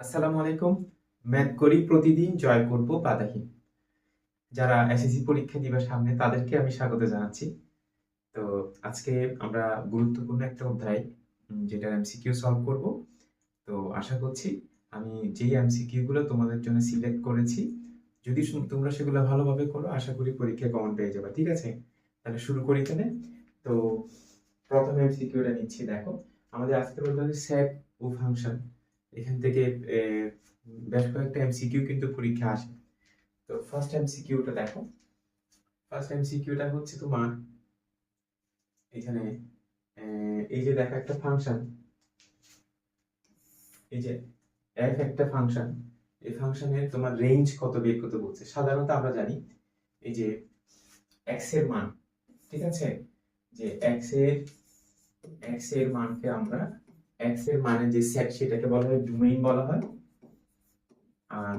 আসসালামু আলাইকুম। ম্যাথ করি প্রতিদিন জয় করব বাধাহীন। যারা এসএসসি পরীক্ষা দিবার সামনে তাদেরকে আমি স্বাগত জানাচ্ছি। তো আজকে আমরা গুরুত্বপূর্ণ একটা অধ্যায় যেটা এমসিকিউ সলভ করব। তো আশা করছি আমি যেই এমসিকিউ গুলো তোমাদের জন্য সিলেক্ট করেছি, যদি তোমরা সেগুলো ভালোভাবে করো, আশা করি পরীক্ষায় কমন পেয়ে যাবে, ঠিক আছে? তাহলে শুরু করি এখানে। তো প্রথম এমসিকিউটা নিচ্ছি, দেখো। আমাদের আজকের অধ্যায় সেট ও ফাংশন এখান থেকে বেশ কয়েকটা এমসিকিউ কিন্তু পরীক্ষা আসে। তো ফার্স্ট এমসিকিউটা দেখো। ফার্স্ট এমসিকিউটা হচ্ছে তোমার এখানে এই যে দেখো একটা ফাংশন এই যে এফ একটা ফাংশন এই ফাংশনের তোমার রেঞ্জ কত বের করতে বলছে? সাধারণত আমরা জানি এই যে এক্সের মান, ঠিক আছে? যে এক্সের এক্সের মানকে আমরা এক্সের মানের যে সেট সেটাকে বলা হয় ডোমেইন বলা হয়। আর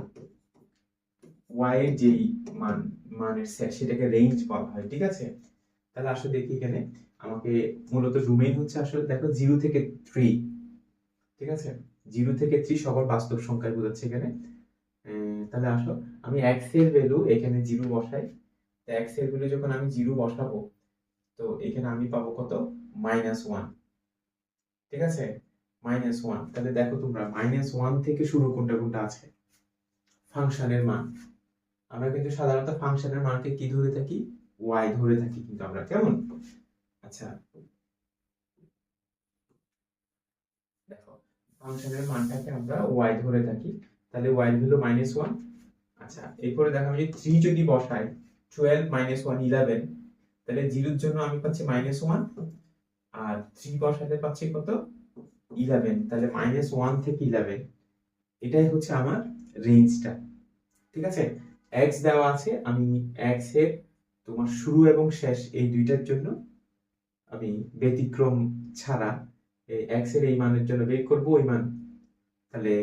ওয়াই এর যেই মান, মানের সেট সেটাকে রেঞ্জ বলা হয়, ঠিক আছে? তাহলে আসলে দেখি এখানে। আমাকে মূলত ডোমেইন হচ্ছে আসলে দেখো জিরো থেকে থ্রি ঠিক আছে? জিরো থেকে থ্রি সকল বাস্তব সংখ্যায় বোঝাচ্ছে এখানে। তাহলে আসো, আমি এক্সের ভ্যালু এখানে জিরো বসাই। তো এক্সের ভ্যালু যখন আমি জিরো বসাবো, তো এখানে আমি পাবো কত? মাইনাস ওয়ান ঠিক আছে? মাইনাস ওয়ান তাহলে দেখো তোমরা মাইনাস ওয়ান থেকে শুরু কোনটা কোনটা আছে? ফাংশনের মান। আমরা কিন্তু সাধারণত ফাংশনের মানকে কি ধরে থাকি? ওয়াই ধরে থাকি কিন্তু আমরা, কেমন? আচ্ছা। দেখো ফাংশনের মানটাকে আমরা ওয়াই ধরে থাকি। তাহলে ওয়াই ভ্যালু মাইনাস ওয়ান আচ্ছা এরপরে দেখো আমি থ্রি যদি বসাই টুয়েলভ মাইনাস ওয়ান ইলেভেন তাহলে জিরোর জন্য আমি পাচ্ছি মাইনাস ওয়ান আর থ্রি বসাতে পাচ্ছি কত? ইলেভেন তাহলে মাইনাস ওয়ান থেকে ইলেভেন এটাই হচ্ছে আমার রেঞ্জটা ঠিক আছে? এক্স দেওয়া আছে, আমি এক্সের তোমার শুরু এবং শেষ এই দুইটার জন্য আমি ব্যতিক্রম ছাড়া এক্সের এই মানের জন্য বের করব, ওই মান। তাহলে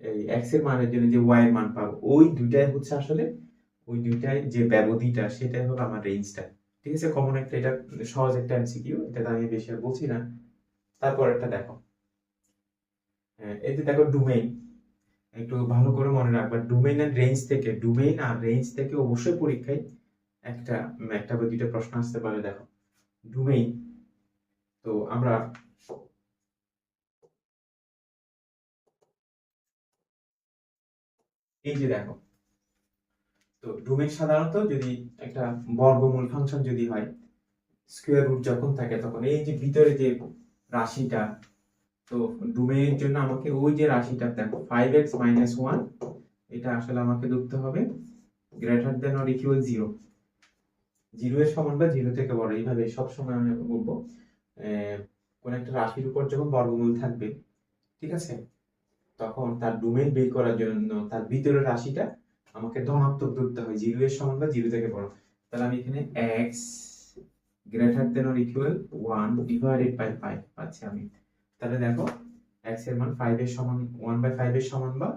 এই এক্সের মানের জন্য যে ওয়াই এর মান পাবো, ওই দুইটাই হচ্ছে আসলে, ওই দুইটাই যে ব্যবধিটা, সেটাই হলো আমার রেঞ্জটা ঠিক আছে? কমন একটা, এটা সহজ একটা এমসিকিউ এটা আমি বেশি আর বলছি না। তারপর একটা দেখো। হ্যাঁ, এতে দেখো ডোমেইন একটু ভালো করে মনে রাখবা। ডোমেইন এন্ড রেঞ্জ থেকে ডোমেইন আর রেঞ্জ থেকে অবশ্যই পরীক্ষায় একটা একটা বা দুইটা প্রশ্ন আসতে পারে দেখো। ডোমেইন তো আমরা এই যে দেখো তো ডোমেইন সাধারণত যদি একটা বর্গমূল ফাংশন যদি হয় স্কোয়ার রুট যখন থাকে তখন এই যে ভিতরে যে রাশিটা। তো ডোমেইনের জন্য আমাকে ওই যে রাশিটা দেখো ফাইভ এক্স মাইনাস ওয়ান এটা আসলে আমাকে ধরতে হবে greater than or equal zero zero এর সমান বা জিরো থেকে বড়, এইভাবে সবসময় আমি বলব কোন একটা রাশির উপর যখন বর্গমূল থাকবে, ঠিক আছে? তখন তার ডোমেইন বের করার জন্য তার ভিতরের রাশিটা আমাকে ধনাত্মক ধরতে হয় জিরো এর সমান বা জিরো থেকে বড়। তাহলে আমি এখানে x greater than or equal one divided by five পাচ্ছি আমি। তাহলে দেখো এক্সের মান ফাইভ এর সমান ওয়ান বাই ফাইভ এর সমান বা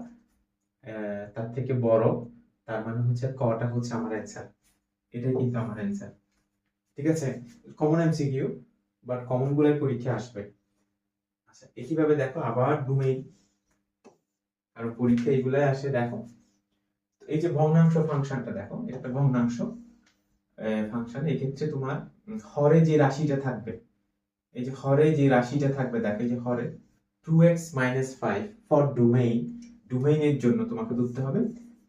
তার থেকে বড়, তার মানে হচ্ছে কটা হচ্ছে আমার অ্যান্সার এটাই কিন্তু আমার অ্যান্সার ঠিক আছে? কমন এমসিকিউ বাট কমনগুলোর পরীক্ষা আসবে। আচ্ছা একইভাবে দেখো, আবার ডোমেইন আর পরীক্ষা এগুলাই আসে, দেখো। এই যে ভগ্নাংশ ফাংশনটা দেখো, এটা ভগ্নাংশ ফাংশন এক্ষেত্রে তোমার হরে যে রাশিটা থাকবে, এই যে হরে যে রাশিটা থাকবে, দেখো এই যে হরে two x minus five for domain ডোমেইনের জন্য তোমাকে ধরতে হবে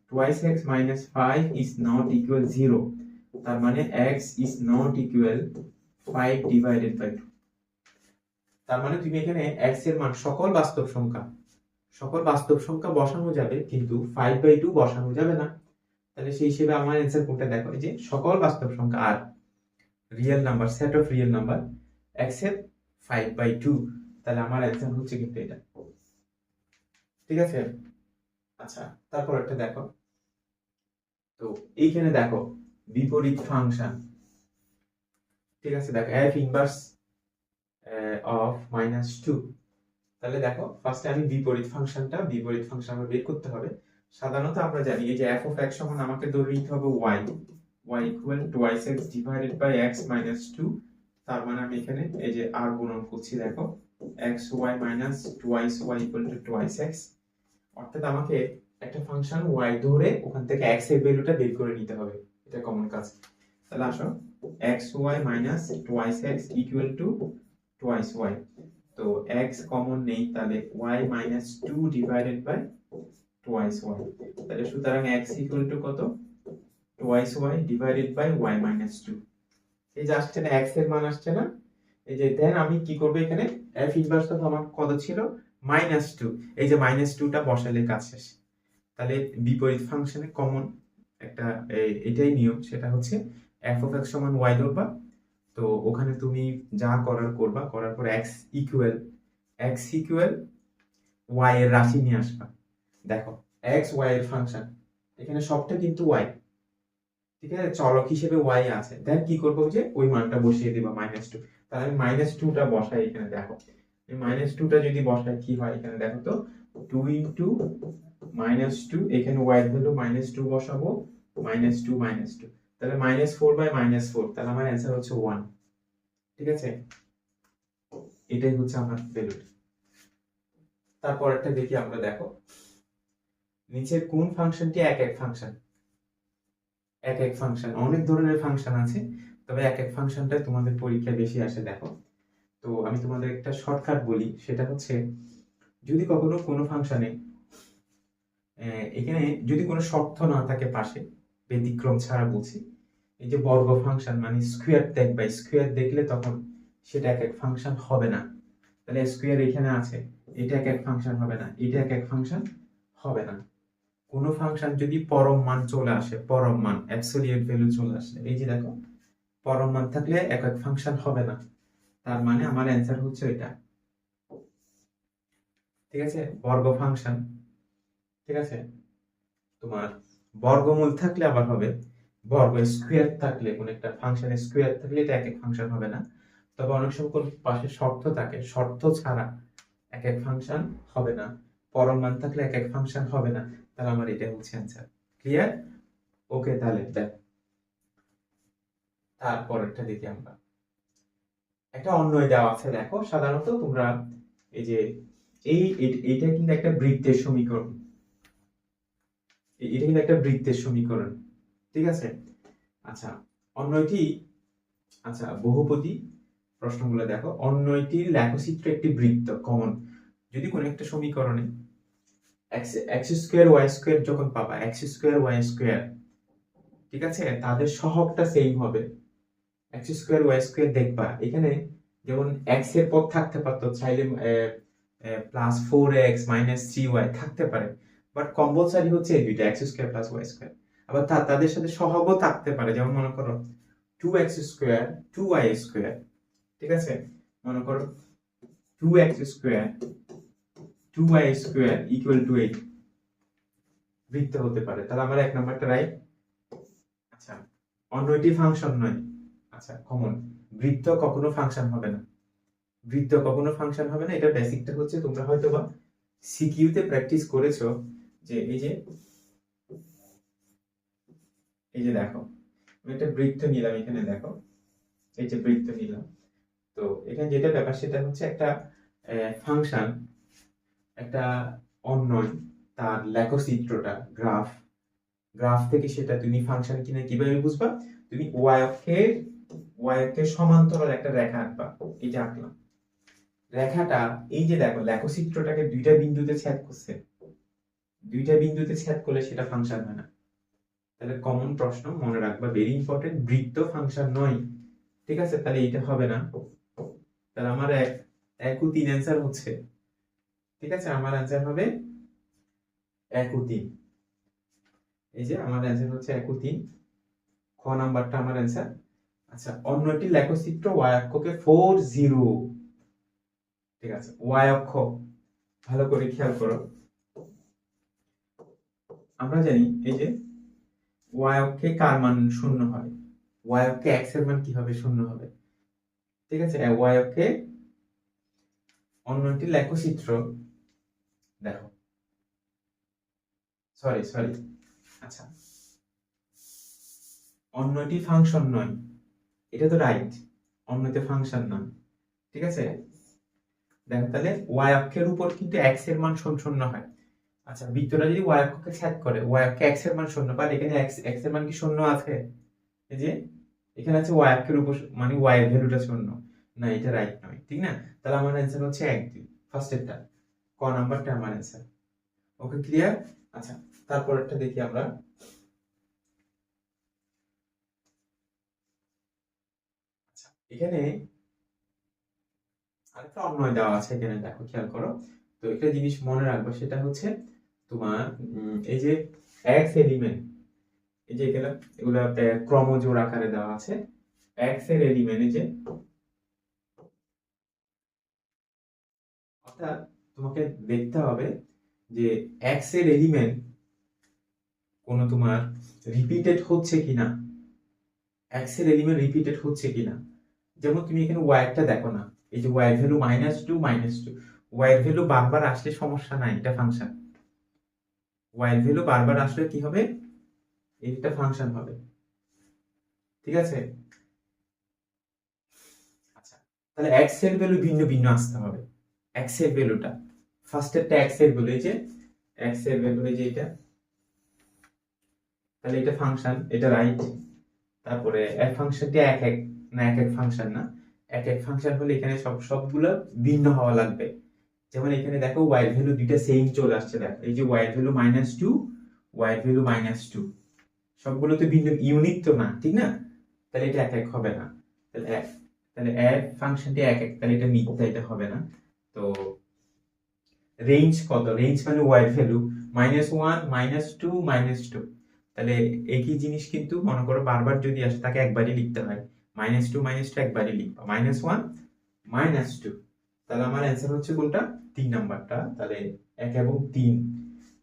twice x minus five is not equal zero তার মানে x is not equal five divided by two তার মানে তুমি এখানে এক্সের মান সকল বাস্তব সংখ্যা, সকল বাস্তব সংখ্যা বসানো যাবে, কিন্তু ফাইভ বাই টু বসানো যাবে না। তাহলে সেই হিসেবে আমার অ্যান্সার কোনটা? দেখো এই যে সকল বাস্তব সংখ্যা, আর real number set of real number except five by two তাহলে আমার অ্যান্সার হচ্ছে কিন্তু এটা। ঠিক আছে? আচ্ছা তারপর একটা দেখো। তো এইখানে দেখো, বিপরীত ফাংশন। ঠিক আছে, দেখো f inverse of minus two তাহলে দেখো ফার্স্টে আমি বিপরীত ফাংশনটা, বিপরীত ফাংশন আমার বের করতে হবে। সাধারণত আমরা জানি যে এফ অফ এক্স সমান আমাকে ধরে নিতে হবে y y equal twice x divided by x minus two তার মানে আমি এখানে এই যে আর গুণন করছি, দেখো x y minus twice y equal to twice x অর্থাৎ আমাকে একটা ফাংশন ওয়াই ধরে ওখান থেকে এক্সের ভ্যালুটা বের করে নিতে হবে। এটা কমন কাজ। তাহলে আসো x y minus twice x equal to twice y তো এক্স কমন নেই, তাহলে y minus two divided by twice y তাহলে সুতরাং এক্স ইকুয়াল টু কত? Twice y divided by y minus two এই যে আসছে না এক্সের মান আসছে না, এই যে দেন আমি কি করব এখানে? এফ ইনভার্স অফ আমার কত ছিল? মাইনাস টু এই যে মাইনাস টুটা বসালে কাজ শেষ। তাহলে বিপরীত ফাংশনে কমন একটা এটাই নিয়ম, সেটা হচ্ছে এফ অফ এক্স সমান ওয়াই ধরবা। তো ওখানে তুমি যা করার করবা, করার পর x equal x equal y এর রাশি নিয়ে আসবা। দেখো এক্স ওয়াই এর ফাংশন এখানে সবটা কিন্তু ওয়াই ঠিক আছে? চলক হিসেবে ওয়াই আছে। দেন কি করব? যে ওই মানটা বসিয়ে দিবা মাইনাস টু তাহলে আমি মাইনাস টুটা বসাই এখানে, দেখো। মাইনাস টুটা যদি বসাই, কি হয় এখানে, দেখো তো? টু ইন্টু মাইনাস টু এখানে ওয়াই ভ্যালু মাইনাস টু বসাবো মাইনাস টু মাইনাস টু তাহলে minus four by minus four তাহলে আমার অ্যান্সার হচ্ছে ওয়ান ঠিক আছে? এটাই হচ্ছে আমার ভ্যালু তারপর একটা দেখি আমরা, দেখো। নিচের কোন ফাংশনটি এক এক ফাংশন এক এক ফাংশন অনেক ধরনের ফাংশন আছে, তবে এক এক ফাংশনটা তোমাদের পরীক্ষায় বেশি আসে, দেখো। তো আমি তোমাদের একটা শর্টকাট বলি, সেটা হচ্ছে যদি কখনো কোনো ফাংশনে এখানে যদি কোনো শর্ত না থাকে পাশে, ব্যতিক্রম ছাড়া বলছি, এই যে বর্গ ফাংশন মানে স্কোয়ার দেখবা স্কোয়ার দেখলে তখন সেটা এক এক ফাংশন হবে না। তাহলে স্কোয়ার এখানে আছে, এটা এক এক ফাংশন হবে না, এটা এক এক ফাংশন হবে না। কোনো ফাংশন যদি পরম মান চলে আসে, পরম মান অ্যাবসোলিউট ভ্যালু চলে আসে, এই যে দেখো, পরম মান থাকলে এক এক ফাংশন হবে না। তার মানে আমার অ্যান্সার হচ্ছে এটা। ঠিক আছে? বর্গ ফাংশন ঠিক আছে? তোমার বর্গমূল থাকলে আবার হবে, বর্গ স্কোয়ার থাকলে, কোন একটা ফাংশন স্কোয়ার থাকলে এটা এক এক ফাংশন হবে না। তবে অনেক সময় কোন পাশে শর্ত থাকে, শর্ত ছাড়া এক এক ফাংশন হবে না। পরম মান থাকলে এক এক ফাংশন হবে না। তাহলে আমার এটা হচ্ছে অ্যান্সার ক্লিয়ার ওকে তাহলে দেখ। তারপরেরটা দেখি আমরা। একটা অন্যয় দেওয়া আছে, দেখো, সাধারণত তোমরা এই যে, এই এ- এইটা কিন্তু একটা বৃত্তের সমীকরণ। এটা কিন্তু একটা বৃত্তের সমীকরণ। ঠিক আছে? আচ্ছা অন্যটি আচ্ছা বহুপদী প্রশ্নগুলো দেখো। অন্যটির লেখচিত্র একটি বৃত্ত কমন যদি কোনো একটা সমীকরণে এক্স স্কোয়ার ওয়াই স্কোয়ার যখন পাবা এক্স স্কোয়ার ওয়াই স্কোয়ার ঠিক আছে? তাদের সহগটা সেম হবে। এক্স স্কোয়ার ওয়াই স্কোয়ার দেখবা, এখানে যেমন এক্সের পদ থাকতে পারতো, চাইলে plus four x minus three y থাকতে পারে। বাট কম্পালসারি হচ্ছে এই দুইটা x square plus y square আবার তাদের সাথে সহগও থাকতে পারে, যেমন মনে করো two x square two y square ঠিক আছে? মনে করো two x square two y equal to eight বৃত্ত হতে পারে। তাহলে আমার এক নাম্বারটা রাইট আচ্ছা অন্যটি ফাংশন নয়। আচ্ছা কমন বৃত্ত কখনো ফাংশন হবে না। বৃত্ত কখনো ফাংশন হবে না, এটা বেসিকটা হচ্ছে তোমরা হয়তো বা সিকিউতে প্র্যাকটিস করেছ যে এই যে এই যে দেখো, আমি একটা বৃত্ত নিলাম এখানে দেখো, এই যে বৃত্ত নিলাম। তো এখানে যেটা ব্যাপার সেটা হচ্ছে একটা ফাংশন একটা অন্যয় তার লেখচিত্রটা, গ্রাফ। গ্রাফ থেকে সেটা তুমি ফাংশন কিনা কীভাবে বুঝবা? তুমি ওয়াই অক্ষের ওয়াই অক্ষের সমান্তরাল একটা রেখা আঁকবা। এই যে আঁকলাম। রেখাটা, এই যে দেখো, লেখচিত্রটাকে দুইটা বিন্দুতে ছেদ করছে। দুইটা বিন্দুতে ছেদ করলে সেটা ফাংশন হয় না। তাহলে কমন প্রশ্ন, মনে রাখবা ভেরি ইম্পর্টেন্ট বৃত্ত ফাংশন নয়। ঠিক আছে? তাহলে এটা হবে না। তাহলে আমার এক এক তিন অ্যান্সার হচ্ছে। ঠিক আছে? আমার অ্যান্সার হবে এক ও তিন এই যে আমার অ্যান্সার হচ্ছে এক ও তিন খ নাম্বারটা আমার অ্যান্সার আচ্ছা অন্যটি লেখচিত্র ওয়াই অক্ষকে ফোর জিরো ঠিক আছে, ওয়াই অক্ষ। ভালো করে খেয়াল করো। আমরা জানি, এই যে ওয়াই অক্ষে কার মান শূন্য হয়? ওয়াই অক্ষে এক্সের মান কীভাবে শূন্য হবে? ঠিক আছে ওয়াই অক্ষে অন্যটি লেখচিত্র দেখো সরি সরি আচ্ছা। অন্যটি ফাংশন নয়। এটা তো রাইট অন্যতে ফাংশন নয়। ঠিক আছে? দেখো, তাহলে ওয়াই অক্ষের উপর কিন্তু এক্সের মান শূন্য হয়। আচ্ছা বৃত্তটা যদি ওয়াই অক্ষকে ছেদ করে ওয়াই অক্ষে এক্সের মান শূন্য পার এখানে এক্স এক্সের মান কি শূন্য আছে? এই যে, এখানে আছে ওয়াই অক্ষের উপর মানে ওয়াই এর ভ্যালুটা শূন্য। না, এটা রাইট নয়। ঠিক না? তাহলে আমার অ্যান্সার হচ্ছে এক দুই। ফার্স্টেরটা ক নাম্বারটা আমার অ্যান্সার ওকে ক্লিয়ার আচ্ছা। তারপরেরটা দেখি আমরা। আচ্ছা এখানে আরেকটা অন্যয় দেওয়া আছে, এখানে দেখো, খেয়াল করো। তো একটা জিনিস মনে রাখব, সেটা হচ্ছে তোমার এই যে এক্স এলিমেন্ট এই যে এগুলা এগুলা ক্রমজোড় আকারে দেওয়া আছে। এক্সের এলিমেন্ট এই যে অর্থাৎ তোমাকে দেখতে হবে যে এক্সের এলিমেন্ট কোন তোমার রিপিটেড হচ্ছে কিনা? এক্সের এলিমেন্ট রিপিটেড হচ্ছে কিনা? যেমন তুমি এখানে ওয়াই একটা দেখো না। এই যে y value minus two minus two y এর ভ্যালু বারবার আসলে সমস্যা নাই, এটা ফাংশন ওয়াই এর ভ্যালু বারবার আসলে কি হবে? এটা ফাংশন হবে। ঠিক আছে? আচ্ছা তাহলে এক্সের ভ্যালু ভিন্ন ভিন্ন আসতে হবে। এক্সের ভ্যালুটা ফার্স্টেরটা এক্সের ভ্যালু এই যে এক্সের ভ্যালু এই যে এটা। তাহলে এটা ফাংশন এটা রাইট তারপরে এক ফাংশনটি এক এক, না এক এক ফাংশন না, এক এক ফাংশন হলে এখানে সব, সবগুলো ভিন্ন হওয়া লাগবে। যেমন এখানে দেখো ওয়াই ভ্যালু দুইটা সেম চলে আসছে, দেখো। এই যে y value minus two y value minus two সবগুলো তো ভিন্ন ইউনিক তো না, ঠিক না? তাহলে এটা এক এক হবে না। তাহলে এক তাহলে এক ফাংশনটি এক এক, তাহলে এটা মিথ্যা, এটা হবে না। তো রেঞ্জ কত? রেঞ্জ মানে y value minus one minus two minus two তাহলে একই জিনিস কিন্তু মনে করো বারবার যদি আসে, তাকে একবারই লিখতে হয়। মাইনাস টু মাইনাস টু একবারই লিখবা। মাইনাস ওয়ান মাইনাস টু তাহলে আমার অ্যান্সার হচ্ছে কোনটা? তিন নাম্বারটা। তাহলে এক এবং তিন।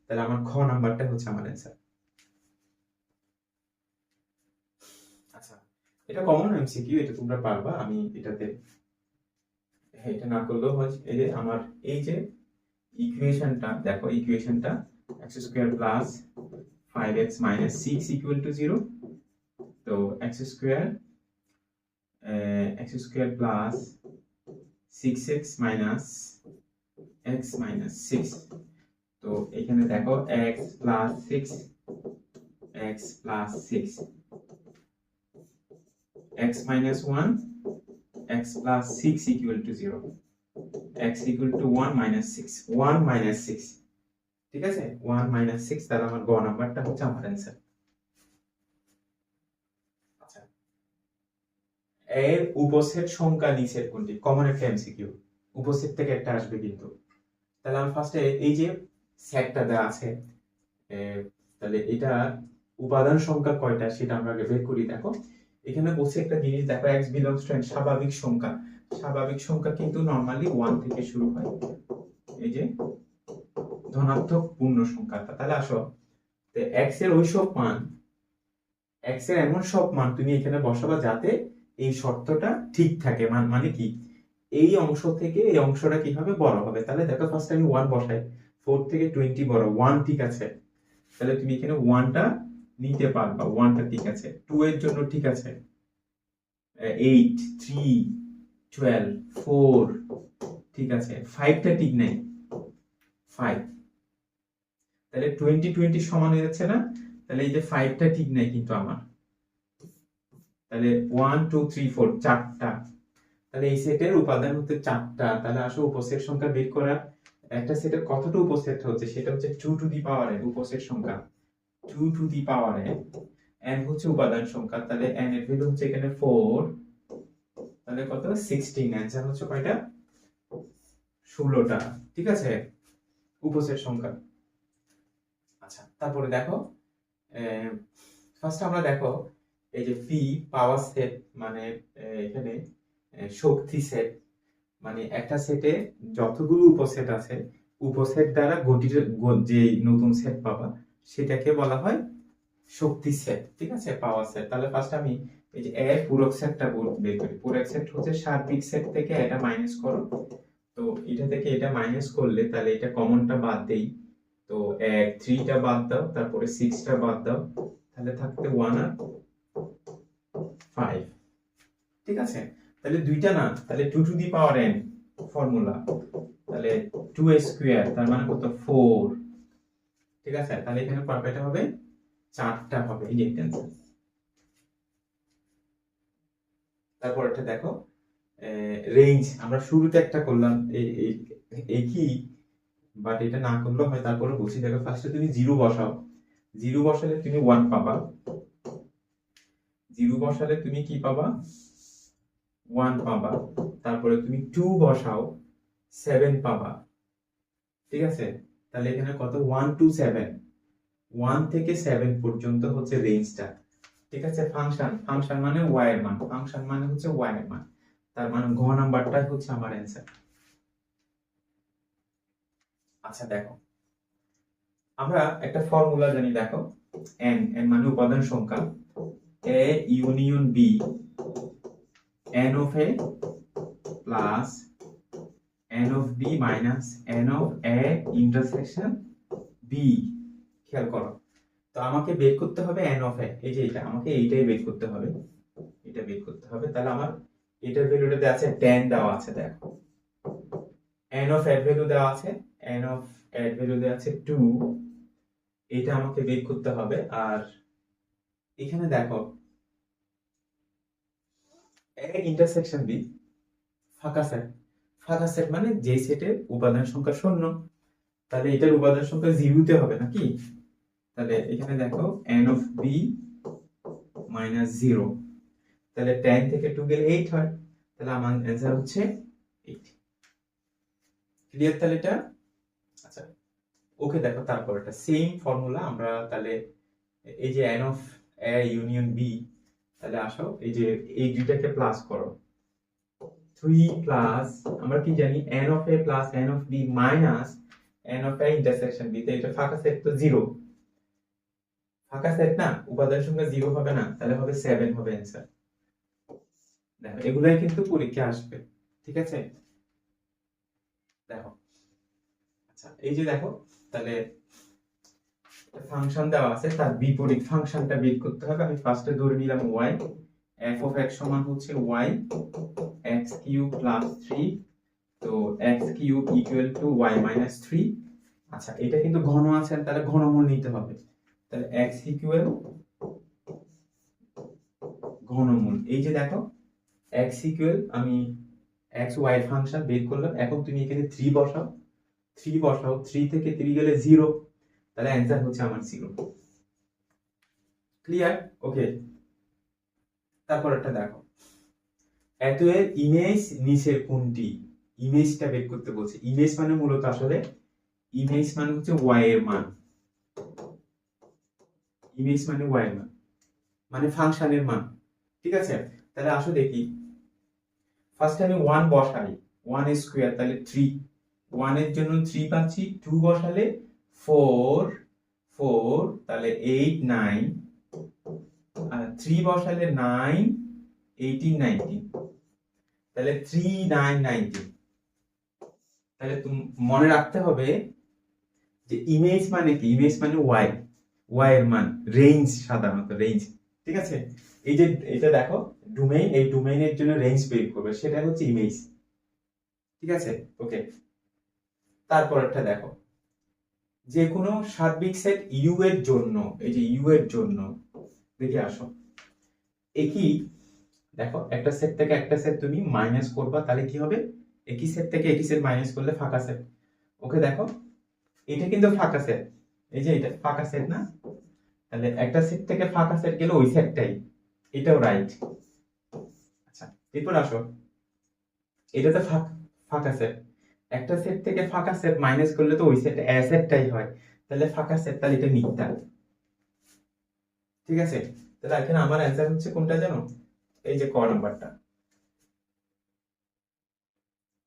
তাহলে আমার খ নাম্বারটা হচ্ছে আমার অ্যান্সার আচ্ছা এটা কমন এমসিকিউ এটা তোমরা পারবা। আমি এটাতে এটা না করলেও হয়। এই যে আমার, এই যে ইকুয়েশনটা দেখো ইকুয়েশনটা x square plus five x minus six equal to zero তো x square x square plus six x minus x minus six তো এখানে দেখো x plus six x plus six x minus one x plus 6 equal to 0 x equal to 1 minus 6 1 minus 6 ঠিক আছে? 1 minus 6 তাহলে আমার গ নাম্বারটা হচ্ছে আমার অ্যান্সার আচ্ছা। এর উপসেট সংখ্যা নিচের কোনটি? কমন একটা এমসিকিউ উপসেট থেকে একটা আসবে কিন্তু। তাহলে আমি ফার্স্টে এই যে সেটটা দেওয়া আছে তাহলে এটা উপাদান সংখ্যা কয়টা সেটা আমরা আগে বের করি, দেখো। এখানে বলছে একটা জিনিস, দেখো এক্স বিলংস টু স্বাভাবিক সংখ্যা। স্বাভাবিক সংখ্যা কিন্তু নর্মালি ওয়ান থেকে শুরু হয়। এই যে ধনাত্মক পূর্ণ সংখ্যা। তাহলে আসো এক্সের ওই সব মান এক্সের এমন সব মান তুমি এখানে বসাবা যাতে এই শর্তটা ঠিক থাকে। মান মানে কি? এই অংশ থেকে এই অংশটা কীভাবে বড় হবে? তাহলে দেখো ফার্স্ট আমি ওয়ান বসাই ফোর থেকে টোয়েন্টি বড় ওয়ান ঠিক আছে। তাহলে তুমি এখানে ওয়ানটা নিতে পারবা ওয়ানটা ঠিক আছে। টু এর জন্য ঠিক আছে। এইট থ্রি টুয়েলভ ফোর ঠিক আছে। ফাইভটা ঠিক নেই। ফাইভ তাহলে টোয়েন্টি টোয়েন্টি সমান হয়ে যাচ্ছে না? তাহলে এই যে ফাইভটা ঠিক নাই কিন্তু আমার। তাহলে ওয়ান টু থ্রি ফোর চারটা। তাহলে এই সেটের উপাদান হচ্ছে চারটা। তাহলে আসো উপসেট সংখ্যা বের করার একটা সেটের কতটা উপসেট হচ্ছে? সেটা হচ্ছে টু টু দি পাওয়ার উপসেট সংখ্যা। Two to the power n হচ্ছে উপাদান সংখ্যা। তাহলে এন এর ভ্যালু হচ্ছে এখানে ফোর তাহলে কত? সিক্সটিন অ্যান্সার হচ্ছে কয়টা? ষোলোটা। ঠিক আছে? উপসেট সংখ্যা। তারপরে দেখো ফার্স্ট আমরা দেখো, এই যে পি পাওয়ার সেট মানে এখানে শক্তি সেট মানে একটা সেটে যতগুলো উপসেট আছে, উপসেট দ্বারা গঠিত যে নতুন সেট পাবা, সেটাকে বলা হয় শক্তি সেট ঠিক আছে? পাওয়ার সেট তাহলে ফার্স্ট আমি এই যে এর পূরক সেটটা বের করি। পূরক সেট হচ্ছে সার্বিক সেট থেকে এটা মাইনাস করো। তো এটা থেকে এটা মাইনাস করলে তাহলে এটা কমনটা বাদ দেই। তো এক, থ্রিটা বাদ দাও, তারপরে সিক্সটা বাদ দাও, তাহলে থাকতে ওয়ান আর ফাইভ ঠিক আছে? তাহলে দুইটা না, তাহলে two to the power n formula তাহলে টু স্কোয়ার তার মানে কত? ফোর ঠিক আছে? তাহলে এখানে কয়টা হবে, চারটা হবে, এই যে তারপর একটা দেখো রেঞ্জ আমরা শুরুতে একটা করলাম এই- একই বাট এটা না করলেও হয়, তারপরে বসি দেখো ফার্স্টে তুমি জিরো বসাও। জিরো বসালে তুমি ওয়ান পাবা। জিরো বসালে তুমি কি পাবা? ওয়ান পাবা। তারপরে তুমি টু বসাও সেভেন পাবা। ঠিক আছে? তাহলে এখানে কত? ওয়ান টু সেভেন ওয়ান থেকে সেভেন পর্যন্ত হচ্ছে রেঞ্জটা ঠিক আছে? ফাংশন ফাংশন মানে ওয়াই এর মান। ফাংশন মানে হচ্ছে ওয়াই এর মান। তার মানে ঘ নাম্বারটাই হচ্ছে আমার অ্যান্সার আচ্ছা দেখো। আমরা একটা ফর্মুলা জানি, দেখো। এন এন মানে উপাদান সংখ্যা। A union B n of A plus n of B minus n of A intersection B খেয়াল করো। তো আমাকে বের করতে হবে এন অফ এ এই যে এটা, আমাকে এইটাই বের করতে হবে। এটা বের করতে হবে, তাহলে আমার এটার ভ্যালুটা দেওয়া আছে টেন দেওয়া আছে, দেখো। এন অফ এর ভ্যালু দেওয়া আছে এন অফ এর ভ্যালু দেওয়া আছে টু এটা আমাকে বের করতে হবে। আর এখানে দেখো এ ইন্টারসেকশন বি ফাঁকা সেট ফাঁকা সেট মানে যে সেটের উপাদান সংখ্যা শূন্য। তাহলে এটার উপাদান সংখ্যা জিরোতে হবে নাকি তাহলে এখানে দেখো n of B minus zero তাহলে টেন থেকে টু গেলে এইট হয়। তাহলে আমার অ্যান্সার হচ্ছে এইট ক্লিয়ার তাহলে এটা? আচ্ছা ওকে দেখো, তারপর একটা সেম ফর্মুলা আমরা তাহলে এই যে n of A union B তাহলে আসো, এই যে এই দুইটাকে প্লাস করো। থ্রি প্লাস আমরা কি জানি n of A plus n of B minus n of A intersection B এটা ফাঁকা সেট তো জিরো ফাঁকা সেট না, উপাদান সংখ্যা জিরো হবে না, তাহলে হবে সেভেন হবে অ্যান্সার দেখো, এগুলাই কিন্তু পরীক্ষা আসবে, ঠিক আছে? দেখো আচ্ছা এই যে দেখো, তাহলে ফাংশন দেওয়া আছে, তার বিপরীত ফাংশনটা বের করতে হবে। আমি ফার্স্টে ধরে নিলাম ওয়াই এফ অফ এক্স সমান হচ্ছে y x cube plus three তো x cube equal to y minus three আচ্ছা এটা কিন্তু ঘন আছে, তাহলে ঘনমূল নিতে হবে। তাহলে এক্স ইকুয়াল ঘনমূল। এই যে দেখো এক্স ইকুয়াল আমি এক্স ওয়াই ফাংশন বের করলাম। এখন তুমি এখানে থ্রি বসাও। থ্রি বসাও থ্রি থেকে থ্রি গেলে জিরো তাহলে অ্যান্সার হচ্ছে আমার জিরো ক্লিয়ার ওকে তারপর একটা দেখো। এত এর ইমেজ নিচের কোনটি? ইমেজটা বের করতে বলছে। ইমেজ মানে মূলত আসলে ইমেজ মানে হচ্ছে ওয়াই এর মান। ইমেজ মানে ওয়াই এর মান। মানে ফাংশনের মান। ঠিক আছে? তাহলে আসো দেখি। ফার্স্ট আমি ওয়ান বসাই। ওয়ান স্কোয়ার তাহলে থ্রি ওয়ানের জন্য থ্রি পাচ্ছি টু বসালে ফোর ফোর তাহলে এইট নাইন আর থ্রি বসালে নাইন এইটিন নাইনটিন তাহলে থ্রি নাইন নাইনটিন তাহলে মনে রাখতে হবে যে ইমেজ মানে কি? ইমেজ মানে ওয়াই ওয়াই এর মান রেঞ্জ সাধারণত রেঞ্জ ঠিক আছে? এই যে, এটা দেখো ডোমেইন এই ডোমেইনের জন্য রেঞ্জ বের করবে সেটা হচ্ছে ইমেজ ঠিক আছে? ওকে তারপর একটা দেখো। যে কোনো সার্বিক সেট ইউ এর জন্য, এই যে ইউ এর জন্য, দেখে আসো। একই, দেখো, একটা সেট থেকে একটা সেট তুমি মাইনাস করবা, তাহলে কি হবে? একই সেট থেকে একই সেট মাইনাস করলে ফাঁকা সেট। ওকে, দেখো, এটা কিন্তু ফাঁকা সেট। এই যে এটা ফাঁকা সেট না? তাহলে একটা সেট থেকে ফাঁকা সেট গেলে ওই সেটটাই। এটাও রাইট আচ্ছা এরপর আসো। এটা তো ফাঁকা সেট। একটা সেট থেকে ফাঁকা সেট মাইনাস করলে তো ওই সেট অ্যাসেটটাই হয়। তাহলে ফাঁকা সেট তাহলে এটা মিথ্যা। ঠিক আছে? তাহলে এখানে আমার অ্যান্সার হচ্ছে কোনটা জানো? এই যে ক নাম্বারটা।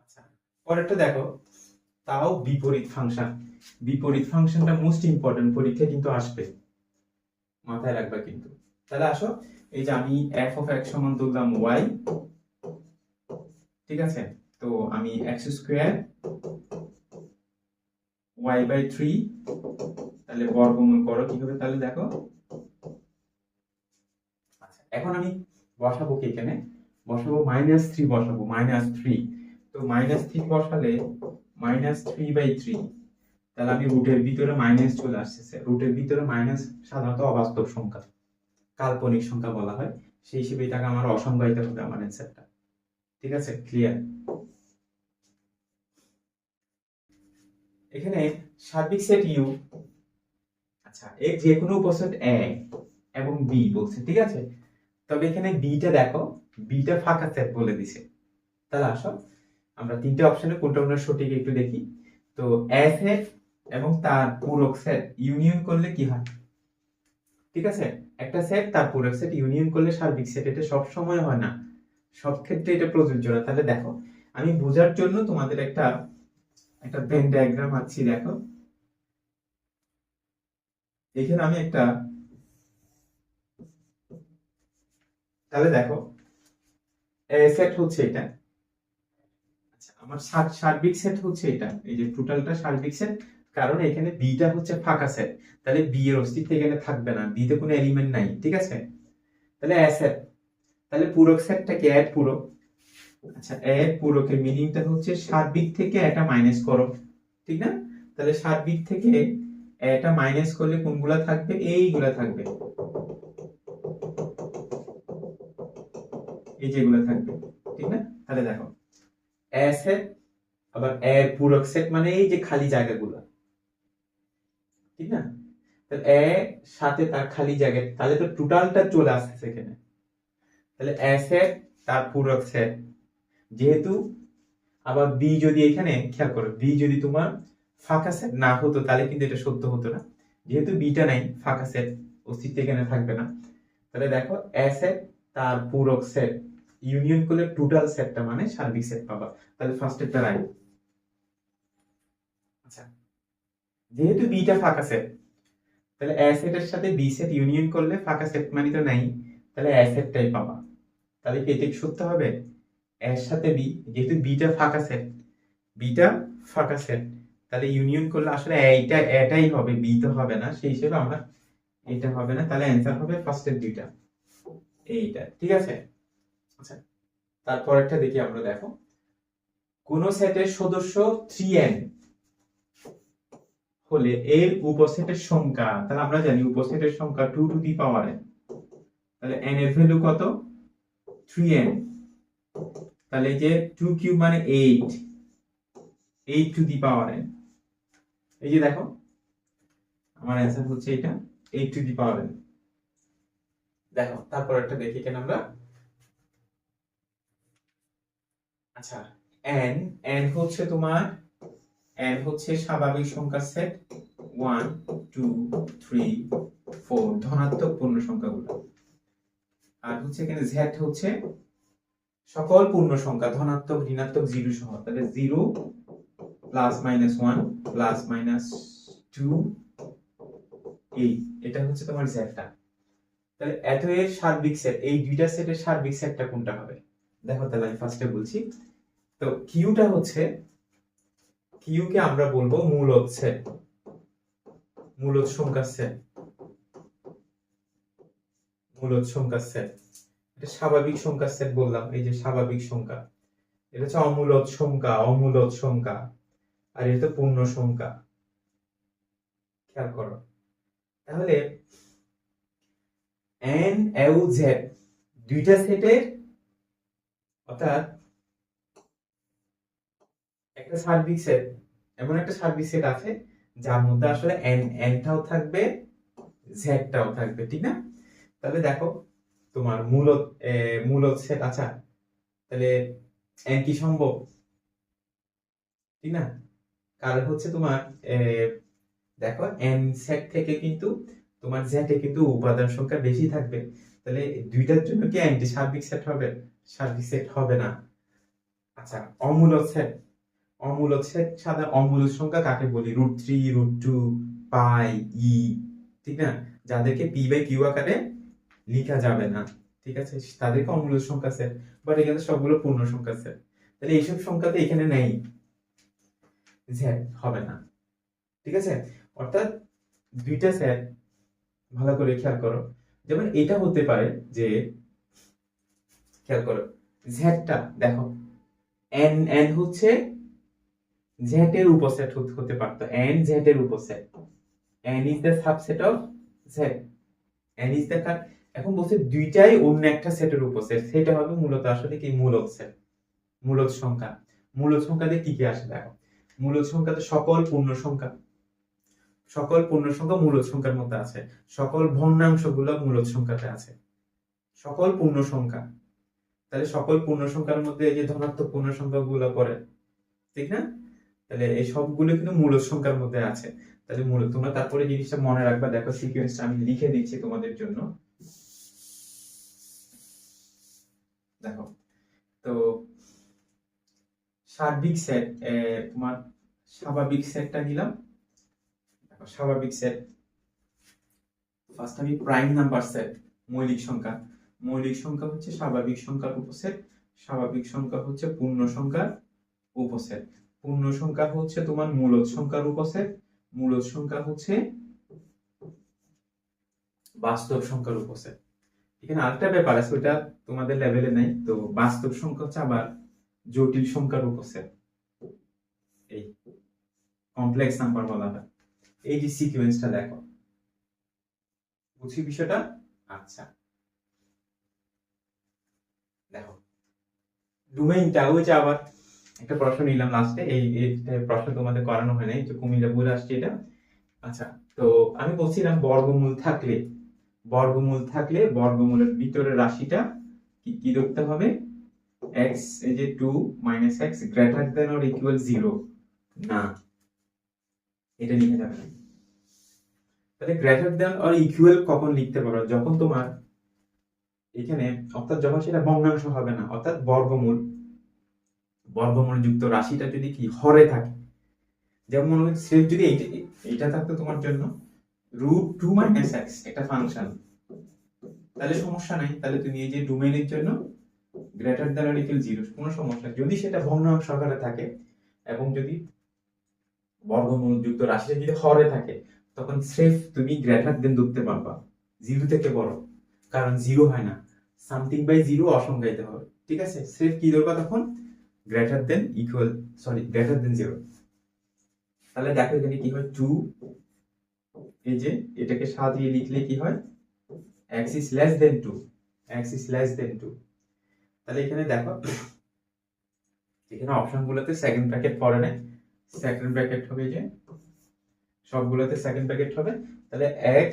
আচ্ছা পরেরটা দেখো। তাও বিপরীত ফাংশন বিপরীত ফাংশনটা মোস্ট ইম্পর্টেন্ট পরীক্ষায় কিন্তু আসবে। মাথায় রাখবা কিন্তু। তাহলে আসো, এই যে আমি এফ অফ এক্স সমান ধরলাম ওয়াই ঠিক আছে? তো আমি x square y by three তাহলে বর্গমূল করো কি হবে তাহলে দেখো। আচ্ছা এখন আমি বসাবো কি এখানে? বসাবো মাইনাস থ্রি বসাবো মাইনাস থ্রি তো মাইনাস থ্রি বসালে মাইনাস থ্রি বাই থ্রি তাহলে আমি রুটের ভিতরে মাইনাস চলে আসছে রুটের ভিতরে মাইনাস সাধারণত অবাস্তব সংখ্যা, কাল্পনিক সংখ্যা বলা হয়। সেই হিসেবে এটাকে আমার অসংজ্ঞায়িত হবে আমার অ্যান্সারটা ঠিক আছে? ক্লিয়ার এখানে সার্বিক সেট ইউ আচ্ছা এর যে কোনো উপসেট এ এবং বি বলছে, ঠিক আছে? তবে এখানে বিটা দেখো বিটা ফাঁকা সেট বলে দিছে। তাহলে আসো, আমরা তিনটে অপশনে কোনটা কোনটা সঠিক একটু দেখি। তো এ সেট এবং তার পূরক সেট ইউনিয়ন করলে কি হয়? ঠিক আছে? একটা সেট তার পূরক সেট ইউনিয়ন করলে সার্বিক সেট এটা সব সময় হয় না। সব ক্ষেত্রে এটা প্রযোজ্য না। তাহলে দেখো, আমি বোঝার জন্য তোমাদের একটা একটা পেন ডায়াগ্রাম আঁকছি, দেখো। এখানে আমি একটা তাহলে দেখো সেট হচ্ছে এটা। আচ্ছা আমার সার- সার্বিক সেট হচ্ছে এটা। এই যে টোটালটা সার্বিক সেট কারণ এখানে বিটা হচ্ছে ফাঁকা সেট তাহলে বি এর অস্তিত্ব এখানে থাকবে না। বি তে কোনো এলিমেন্ট নাই, ঠিক আছে? তাহলে এ সেট তাহলে পূরক সেটটা কি এর পূরক? আচ্ছা এর পূরকের মিনিংটা হচ্ছে সার্বিক থেকে এটা মাইনাস করো, ঠিক না? তাহলে সার্বিক থেকে এটা মাইনাস করলে কোনগুলা থাকবে? এইগুলা থাকবে। এই যেগুলো থাকবে, ঠিক না? তাহলে দেখো, এ সেট আবার এর পূরক সেট মানে এই যে খালি জায়গাগুলো, ঠিক না? তাহলে এ সাথে তার খালি জায়গা, তাহলে তো টোটালটা চলে আসছে সেখানে তাহলে এ সেট তার পূরক সেট যেহেতু, আবার বি যদি এখানে, খেয়াল করো বি যদি তোমার ফাঁকা সেট না হতো, তাহলে কিন্তু এটা সত্য হতো না। যেহেতু বিটা নাই, ফাঁকা সেট অস্তিত্ব এখানে থাকবে না। তাহলে দেখো এ সেট তার পূরক সেট ইউনিয়ন করলে টোটাল সেটটা মানে সার্বিক সেট পাবা। তাহলে ফার্স্ট এরটা রাইট আচ্ছা যেহেতু বিটা ফাঁকা সেট তাহলে এ সেটের সাথে বি সেট ইউনিয়ন করলে ফাঁকা সেট মানে তো নাই, তাহলে এ সেটটাই পাবা। তাহলে কি এটা সত্য হবে? এর সাথে বি যেহেতু বিটা ফাঁকা সেট বিটা ফাঁকা সেট তাহলে ইউনিয়ন করলে আসলে এইটা, এটাই হবে বি তো হবে না, সেই হিসেবে আমার এটা হবে না, তাহলে অ্যান্সার হবে ফার্স্টের দুইটা। এইটা, ঠিক আছে? আচ্ছা তারপর একটা দেখি আমরা দেখো। কোন সেটের সদস্য থ্রি এন হলে এর উপসেটের সংখ্যা, তাহলে আমরা জানি উপসেটের সংখ্যা টু টু দি পাওয়ার তাহলে এন এর ভ্যালু কত? থ্রি এন তাহলে যে টু কিউব মানে eight eight to the power n এই যে দেখো, আমার অ্যান্সার হচ্ছে এটা eight to the power n দেখো, তারপর একটা দেখি কেন আমরা। আচ্ছা এন এন হচ্ছে তোমার এন হচ্ছে স্বাভাবিক সংখ্যা set one two three four ধনাত্মক পূর্ণ সংখ্যাগুলো। আর হচ্ছে এখানে জেড হচ্ছে সকল পূর্ণ সংখ্যা, ধনাত্মক, ঋণাত্মক, জিরো সহ, তাহলে zero plus minus one plus minus two এই এটা হচ্ছে তোমার জেডটা তাহলে এত এর সার্বিক সেট এই দুইটা সেটের সার্বিক সেটটা কোনটা হবে? দেখো তাহলে আমি ফার্স্টে বলছি। তো কিউটা হচ্ছে কিউকে আমরা বলব মূলত সেট মূলত সংখ্যার সেট মূলত সংখ্যার সেট এটা স্বাভাবিক সংখ্যার সেট বললাম, এই যে স্বাভাবিক সংখ্যা। এটা হচ্ছে অমূলত সংখ্যা অমূলত সংখ্যা, আর এটা পূর্ণ সংখ্যা। খেয়াল করো। তাহলে এন ইউ জেড দুইটা সেটের অর্থাৎ একটা সার্বিক সেট এমন একটা সার্বিক সেট আছে, যার মধ্যে আসলে এন এনটাও থাকবে জেডটাও থাকবে, ঠিক না? তাহলে দেখো তোমার মূলত মূলত সেট আচ্ছা তাহলে কি সম্ভব? ঠিক না? কারণ হচ্ছে তোমার দেখো, এন সেট থেকে কিন্তু তোমার জেটে কিন্তু উপাদান সংখ্যা বেশি থাকবে। তাহলে দুইটার জন্য কি এনটি সার্বিক সেট হবে? সার্বিক সেট হবে না। আচ্ছা অমূলক সেট। অমূলক সেট সাদা অমূলক সংখ্যা কাকে বলি? Root three, root two, pi, e, ঠিক না? যাদেরকে পি বাই কিউ আকারে লেখা যাবে না, ঠিক আছে? তাদেরকে অমূলক সংখ্যা সেট বাট এখানে সবগুলো পূর্ণ সংখ্যা সেট তাহলে এইসব সংখ্যা তো এখানে নেই। জেড হবে না, ঠিক আছে? অর্থাৎ দুইটা সেট ভালো করে খেয়াল করো। যেমন এটা হতে পারে যে, খেয়াল করো জেডটা দেখো এন এন হচ্ছে জেড এর উপসেট হতে- পারতো। এন জেড এর উপসেট N is the subset of Z N is the এখন বলছে দুইটাই অন্য একটা সেটের উপসেট সেটা হবে মূলত আসলে কি? মূলদ সেট মূলদ সংখ্যা। মূলদ সংখ্যা দিয়ে কি কি আসে দেখো। মূলদ সংখ্যাতে সকল পূর্ণ সংখ্যা। সকল পূর্ণ সংখ্যা মূলদ সংখ্যার মধ্যে আছে। সকল ভগ্নাংশগুলো মূলদ সংখ্যাতে আছে। সকল পূর্ণ সংখ্যা। তাহলে সকল পূর্ণ সংখ্যার মধ্যে এই যে ধনাত্মক পূর্ণ সংখ্যাগুলো পড়ে, ঠিক না? তাহলে এই সবগুলো কিন্তু মূলদ সংখ্যার মধ্যে আছে। তাহলে মূলত তোমরা তারপরে জিনিসটা মনে রাখবা। দেখো সিকোয়েন্সটা আমি লিখে দিচ্ছি তোমাদের জন্য। দেখো, তো সার্বিক সেট তোমার স্বাভাবিক সেটটা নিলাম। দেখো, স্বাভাবিক সেট ফার্স্ট আমি প্রাইম নাম্বার সেট মৌলিক সংখ্যা। মৌলিক সংখ্যা হচ্ছে স্বাভাবিক সংখ্যার উপসেট, স্বাভাবিক সংখ্যা হচ্ছে পূর্ণ সংখ্যার উপসেট। পূর্ণ সংখ্যা হচ্ছে তোমার মূলদ সংখ্যার উপসেট মূলদ সংখ্যা হচ্ছে বাস্তব সংখ্যার উপসেট। এখানে আরেকটা ব্যাপার আছে ওটা তোমাদের লেভেলে নাই, তো বাস্তব সংখ্যা হচ্ছে আবার জটিল সংখ্যার উপসেট এই কমপ্লেক্স নাম্বার বলা হয় এই যে সিকোয়েন্সটা দেখো। বুঝি বিষয়টা? আচ্ছা। দেখো। ডোমেইনটা ওই যে আবার একটা প্রশ্ন নিলাম লাস্টে এই প্রশ্ন তোমাদের করানো হয় নাই, যে কুমিল্লা বলে আসছে এটা। আচ্ছা তো আমি বলছিলাম বর্গমূল থাকলে বর্গমূল থাকলে বর্গমূলের ভিতরের রাশিটা কি কি ধরতে হবে? x এই যে 2 minus x greater than or equal zero না। এটা লিখে যাবে তাহলে গ্রেটার দেন অর ইকুয়াল কখন লিখতে পারো? যখন তোমার এখানে, অর্থাৎ যখন সেটা ভগ্নাংশ হবে না, অর্থাৎ বর্গমূল বর্গমূল যুক্ত রাশিটা যদি কি হরে থাকে, যেমন মনে যদি এইটা এইটা থাকতো তোমার জন্য রুট টু মাইনাস এক্স একটা ফাংশন তাহলে সমস্যা নাই, তাহলে তুমি এই যে ডোমেইনের জন্য greater than or equal zero কোনো সমস্যা। যদি সেটা ভগ্নাংশ আকারে থাকে এবং যদি বর্গমূল যুক্ত রাশিটা যদি হরে থাকে, তখন স্রেফ তুমি গ্রেটার দেন ধরতে পারবা। জিরো থেকে বড়, কারণ জিরো হয় না। সামথিং বাই জিরো অসংজ্ঞায়িত হবে। ঠিক আছে? স্রেফ কি ধরবা তখন? Greater than equal sorry greater than zero তাহলে দেখো এখানে কি হয়? টু এই যে এটাকে সাজিয়ে লিখলে কি হয়? x is less than 2 x is less than 2 তাহলে এখানে দেখো, এখানে অপশন গুলোতে সেকেন্ড ব্র্যাকেট পড়ে নাই সেকেন্ড ব্র্যাকেট হবে যে, সবগুলোতে সেকেন্ড ব্র্যাকেট হবে। তাহলে x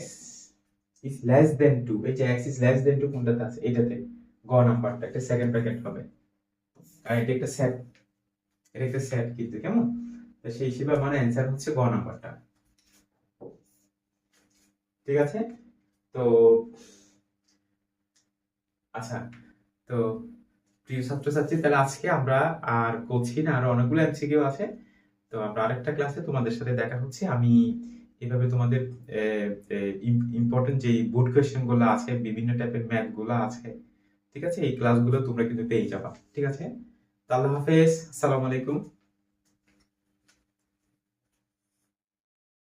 is less than 2 এই যে is less than 2 কোনটাতে আছে? এটাতে। গ নাম্বারটা, একটা সেকেন্ড ব্র্যাকেট হবে। আর এটা একটা সেট এটা একটা সেট কিন্তু, কেমন? সেই হিসেবে আমার অ্যান্সার হচ্ছে গ নাম্বারটা। ঠিক আছে? তো আচ্ছা তো প্রিয় ছাত্রছাত্রী, তাহলে আজকে আমরা আর করছি না আরও অনেকগুলো এমসিকিউ আছে। তো আমরা আরেকটা ক্লাসে তোমাদের সাথে দেখা হচ্ছে। আমি এভাবে তোমাদের ইম্পর্টেন্ট যে বোর্ড কোয়েশ্চেনগুলো আছে, বিভিন্ন টাইপের ম্যাথগুলো আছে, ঠিক আছে? এই ক্লাসগুলো তোমরা কিন্তু পেয়ে যাবা, ঠিক আছে? আল্লাহ হাফেজ, আসসালামু আলাইকুম।